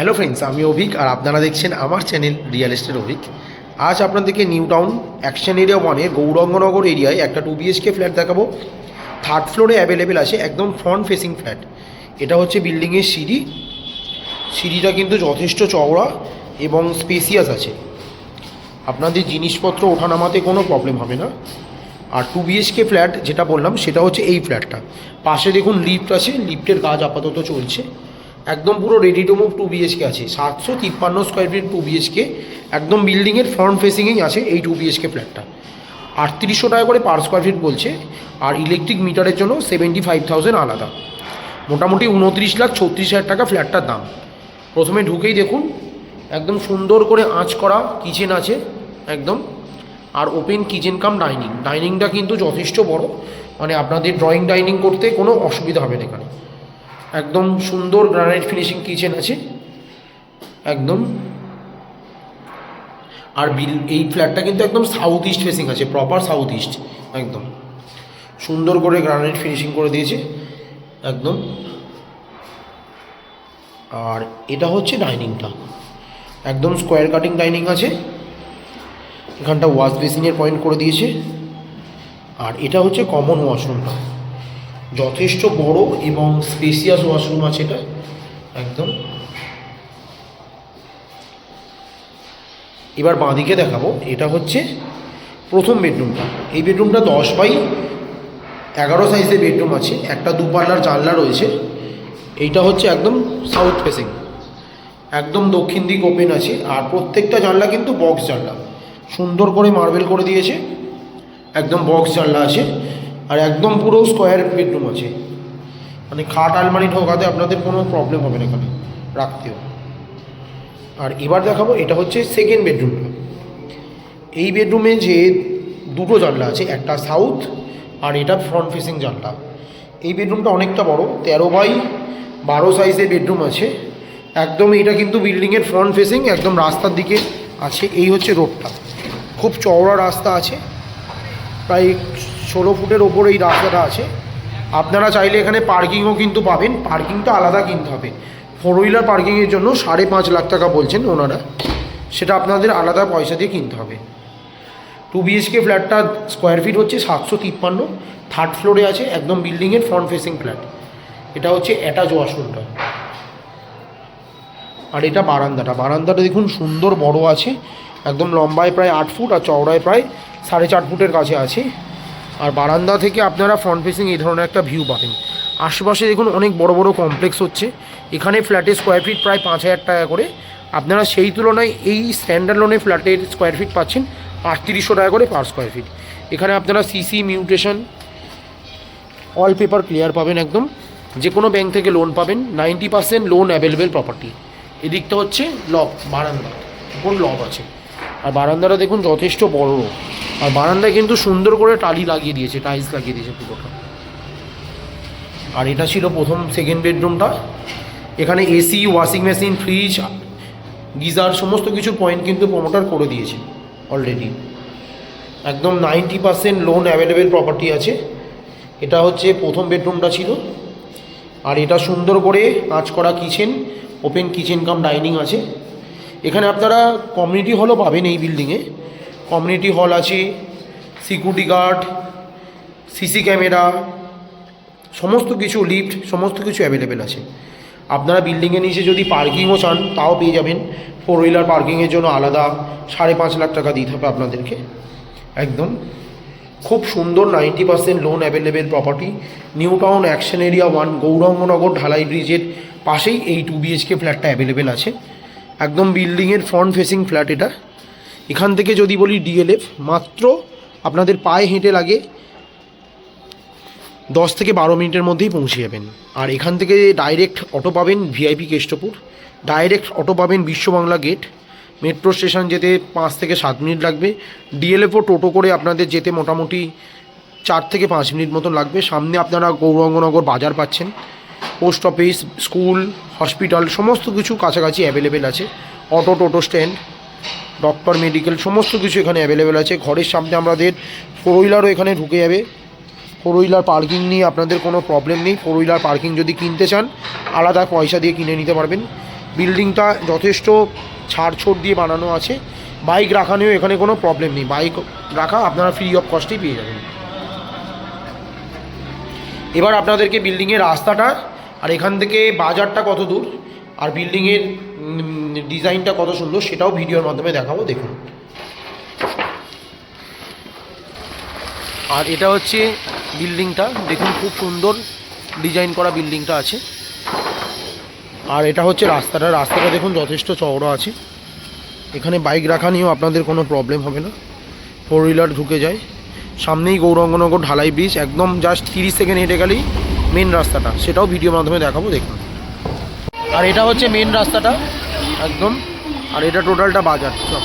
Hello friends আমি অভিক আর আপনারা দেখছেন আমার চ্যানেল রিয়েল এস্টেট অভিক। আজ আপনাদেরকে নিউ টাউন অ্যাকশন এরিয়া ওয়ানে গৌরঙ্গনগর এরিয়ায় একটা টু বিএইচকে ফ্ল্যাট দেখাবো। থার্ড ফ্লোরে অ্যাভেলেবেল আছে একদম ফ্রন্ট ফেসিং ফ্ল্যাট এটা হচ্ছে বিল্ডিংয়ের সিঁড়ি। সিঁড়িটা কিন্তু যথেষ্ট চওড়া এবং স্পেসিয়াস আছে। আপনাদের জিনিসপত্র ওঠানামাতে কোনো প্রবলেম হবে না। আর টু বিএইচকে ফ্ল্যাট যেটা বললাম, সেটা হচ্ছে এই ফ্ল্যাটটা পাশে দেখুন লিফট আছে লিফটের কাজ আপাতত চলছে। একদম পুরো ready to move two BHK আছে। সাতশো তিপ্পান্ন স্কোয়ার ফিট টু বিএইচকে একদম বিল্ডিংয়ের ফ্রন্ট ফেসিংয়েই আছে এই টু বিএইচকে ফ্ল্যাটটা আটত্রিশশো টাকা করে পার স্কোয়ার ফিট বলছে, আর ইলেকট্রিক মিটারের জন্য সেভেন্টি ফাইভ থাউজেন্ড আলাদা। মোটামুটি উনত্রিশ লাখ ছত্রিশ হাজার টাকা ফ্ল্যাটটার দাম। প্রথমে ঢুকেই দেখুন, একদম সুন্দর করে আঁচ করা কিচেন আছে, একদম। আর ওপেন কিচেন কাম ডাইনিং ডাইনিংটা কিন্তু যথেষ্ট বড় মানে আপনাদের ড্রয়িং ডাইনিং করতে কোনো অসুবিধা হবে না এখানে। একদম সুন্দর গ্রানাইট ফিনিশিং কিচেন আছে। একদম। আর বিল, এই ফ্ল্যাটটা কিন্তু একদম সাউথ ইস্ট ফেসিং আছে প্রপার সাউথ ইস্ট একদম। সুন্দর করে গ্রানাইট ফিনিশিং করে দিয়েছে, একদম। আর এটা হচ্ছে ডাইনিংটা একদম স্কোয়ার কাটিং ডাইনিং আছে। এখানটা ওয়াশ বেসিনের পয়েন্ট করে দিয়েছে। আর এটা হচ্ছে কমন ওয়াশরুমটা যথেষ্ট বড় এবং স্পেসিয়াস ওয়াশরুম আছে এটা, একদম। এবার বাঁদিকে দেখাবো, এটা হচ্ছে প্রথম বেডরুমটা এই বেডরুমটা দশ বাই এগারো সাইজের বেডরুম আছে, একটা দু পাল্লার জানলা রয়েছে। এইটা হচ্ছে একদম সাউথ ফেসিং একদম দক্ষিণ দিক ওপেন আছে, আর প্রত্যেকটা জানলা কিন্তু বক্স জানলা। সুন্দর করে মার্বেল করে দিয়েছে, একদম বক্স জানলা আছে। আর একদম পুরো স্কোয়ার বেডরুম আছে। মানে খাট আলমারি ঢোকাতে আপনাদের কোনো প্রবলেম হবে না এখানে, রাখতেও। আর এবার দেখাবো, এটা হচ্ছে সেকেন্ড বেডরুমটা এই বেডরুমে যে দুটো জানলা আছে, একটা সাউথ আর এটা ফ্রন্ট ফেসিং জানলা। এই বেডরুমটা অনেকটা বড়, তেরো বাই বারো সাইজের বেডরুম আছে। একদম এটা কিন্তু বিল্ডিংয়ের ফ্রন্ট ফেসিং একদম রাস্তার দিকে আছে। এই হচ্ছে রোডটা খুব চওড়া রাস্তা আছে। প্রায় ষোলো ফুটের ওপর এই রাস্তাটা আছে। আপনারা চাইলে এখানে পার্কিংও কিন্তু পাবেন। পার্কিংটা আলাদা কিনতে হবে। ফোর হুইলার পার্কিংয়ের জন্য সাড়ে পাঁচ লাখ টাকা বলছেন ওনারা। সেটা আপনাদের আলাদা পয়সা দিয়ে কিনতে হবে। টু বিএইচকে ফ্ল্যাটটা স্কোয়ার ফিট হচ্ছে সাতশো তিপ্পান্ন। থার্ড ফ্লোরে আছে একদম বিল্ডিংয়ের ফ্রন্ট ফেসিং ফ্ল্যাট এটা হচ্ছে অ্যাটাচ ওয়াশরুমটা আর এটা বারান্দাটা। বারান্দাটা দেখুন সুন্দর বড় আছে। একদম লম্বায় প্রায় আট ফুট আর চওড়ায় প্রায় সাড়ে চার ফুটের কাছে আছে। আর বারান্দা থেকে আপনারা ফ্রন্ট ফেসিং এই ধরনের একটা ভিউ পাবেন। আশেপাশে দেখুন অনেক বড় বড় কমপ্লেক্স হচ্ছে। এখানে ফ্ল্যাটের স্কোয়ার ফিট প্রায় পাঁচ হাজার টাকা করে। আপনারা সেই তুলনায় এই স্ট্যান্ডার্ড লোনে ফ্ল্যাটের স্কোয়ার ফিট পাচ্ছেন আটত্রিশশো টাকা করে পার স্কোয়ার ফিট এখানে আপনারা CC mutation all paper clear পাবেন একদম। যে কোনো ব্যাংক থেকে লোন পাবেন। Ninety percent loan available property এদিকটা হচ্ছে লব বারান্দা। কোন লব আছে। আর বারান্দাটা দেখুন যথেষ্ট বড়। আর বারান্দায় কিন্তু সুন্দর করে টালি লাগিয়ে দিয়েছে টাইলস লাগিয়ে দিয়েছে পুরোটা। আর এটা ছিল প্রথম সেকেন্ড বেডরুমটা এখানে AC washing machine fridge geyser, সমস্ত কিছু পয়েন্ট কিন্তু প্রমোটার করে দিয়েছে অলরেডি একদম ninety percent loan available property আছে। এটা হচ্ছে প্রথম বেডরুমটা ছিল। আর এটা সুন্দর করে কাজ করা kitchen open kitchen cum dining আছে। এখানে আপনারা কমিউনিটি হলও পাবেন এই বিল্ডিংয়ে কমিউনিটি হল আছে সিকিউরিটি গার্ড সিসি ক্যামেরা সমস্ত কিছু লিফট সমস্ত কিছু অ্যাভেলেবেল আছে। আপনারা বিল্ডিংয়ের নিচে যদি পার্কিংও চান, তাও পেয়ে যাবেন। ফোর হুইলার পার্কিংয়ের জন্য আলাদা, সাড়ে পাঁচ লাখ টাকা দিতে হবে আপনাদেরকে। একদম। খুব সুন্দর ninety percent loan available property new town action area one Gouranganagar ঢালাই ব্রিজের পাশেই এই টু বিএইচকে ফ্ল্যাটটা অ্যাভেলেবেল আছে। একদম বিল্ডিংয়ের ফ্রন্ট ফেসিং ফ্ল্যাট এটা। এখান থেকে যদি বলি ডিএলএফ মাত্র আপনাদের পায়ে হেঁটে লাগে দশ থেকে বারো মিনিটের মধ্যেই পৌঁছে যাবেন। আর এখান থেকে ডাইরেক্ট অটো পাবেন ভিআইপি কেষ্টপুর। ডাইরেক্ট অটো পাবেন বিশ্ববাংলা গেট মেট্রো স্টেশন যেতে পাঁচ থেকে সাত মিনিট লাগবে। ডিএলএফও টোটো করে আপনাদের যেতে মোটামুটি চার থেকে পাঁচ মিনিট মতন লাগবে। সামনে আপনারা গৌরাঙ্গনগর বাজার পাচ্ছেন। পোস্ট অফিস, স্কুল, হসপিটাল, সমস্ত কিছু কাছাকাছি অ্যাভেলেবেল আছে। অটো, টোটো, স্ট্যান্ড। ডক্টর মেডিকেল, সমস্ত কিছু এখানে অ্যাভেলেবেল আছে। ঘরের সামনে আমাদের ফোর হুইলারও এখানে ঢুকে যাবে। ফোর হুইলার পার্কিং নিয়ে আপনাদের কোনো প্রবলেম নেই। ফোর হুইলার পার্কিং যদি কিনতে চান, আলাদা পয়সা দিয়ে কিনে নিতে পারবেন। বিল্ডিংটা যথেষ্ট ছাড় ছোট দিয়ে বানানো আছে। বাইক রাখা নিয়েও এখানে কোনো প্রবলেম নেই। বাইক রাখা আপনারা ফ্রি অফ কস্টেই পেয়ে যাবেন। এবার আপনাদেরকে বিল্ডিংয়ের রাস্তাটা আর এখান থেকে বাজারটা কত দূর? আর বিল্ডিংয়ের ডিজাইনটা কত সুন্দর সেটাও ভিডিওর মাধ্যমে দেখাবো, দেখুন। আর এটা হচ্ছে বিল্ডিংটা, দেখুন খুব সুন্দর ডিজাইন করা বিল্ডিংটা আছে। আর এটা হচ্ছে রাস্তাটা রাস্তাটা দেখুন যথেষ্ট চওড়া আছে। এখানে বাইক রাখা নিয়েও আপনাদের কোনো প্রবলেম হবে না। ফোর হুইলার ঢুকে যায়। সামনেই গৌরাঙ্গনগর ঢালাই ব্রিজ একদম জাস্ট তিরিশ সেকেন্ড হেঁটে গেলেই মেন রাস্তাটা। সেটাও ভিডিওর মাধ্যমে দেখাবো, দেখুন। আর এটা হচ্ছে মেন রাস্তাটা একদম। আর এটা টোটালটা বাজার চল।